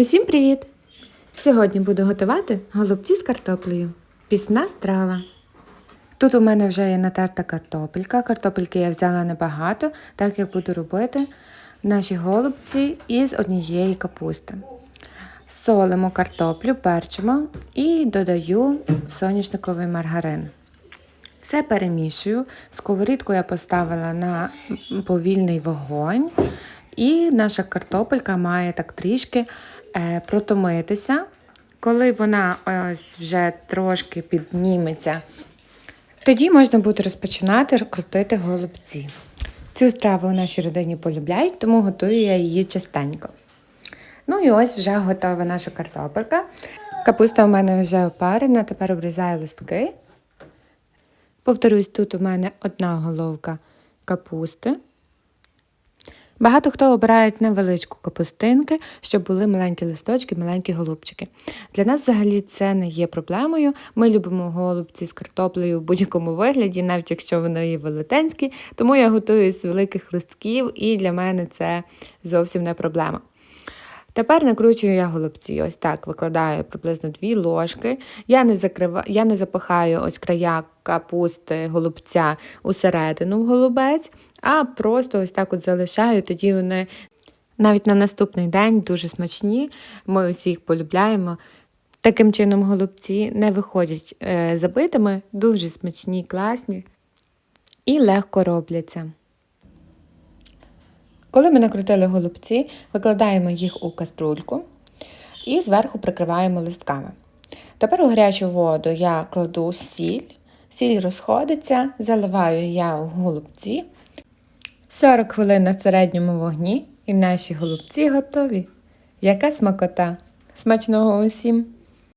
Усім привіт! Сьогодні буду готувати голубці з картоплею. Пісна страва. Тут у мене вже є натерта картопелька. Картопельки я взяла небагато, так як буду робити наші голубці із однієї капусти. Солимо картоплю, перчимо і додаю соняшниковий маргарин. Все перемішую. Сковорідку я поставила на повільний вогонь. І наша картопелька має так трішки протомитися. Коли вона ось вже трошки підніметься, тоді можна буде розпочинати крутити голубці. Цю страву у нашій родині полюбляють, тому готую я її частенько. Ну і ось вже готова наша картопелька. Капуста у мене вже опарена, тепер обрізаю листки. Повторюсь, тут у мене одна головка капусти. Багато хто обирає невеличку капустинки, щоб були маленькі листочки, маленькі голубчики. Для нас взагалі це не є проблемою. Ми любимо голубці з картоплею в будь-якому вигляді, навіть якщо вони є велетенські, тому я готую з великих листків і для мене це зовсім не проблема. Тепер накручую я голубці. Ось так викладаю приблизно дві ложки. Я не закрива... я не запихаю ось края капусти голубця усередину в голубець, а просто ось так от залишаю. Тоді вони навіть на наступний день дуже смачні. Ми усі їх полюбляємо. Таким чином голубці не виходять е, забитими, дуже смачні, класні і легко робляться. Коли ми накрутили голубці, викладаємо їх у каструльку і зверху прикриваємо листками. Тепер у гарячу воду я кладу сіль, сіль розходиться, заливаю я в голубці. 40 хвилин на середньому вогні і наші голубці готові. Яка смакота! Смачного усім!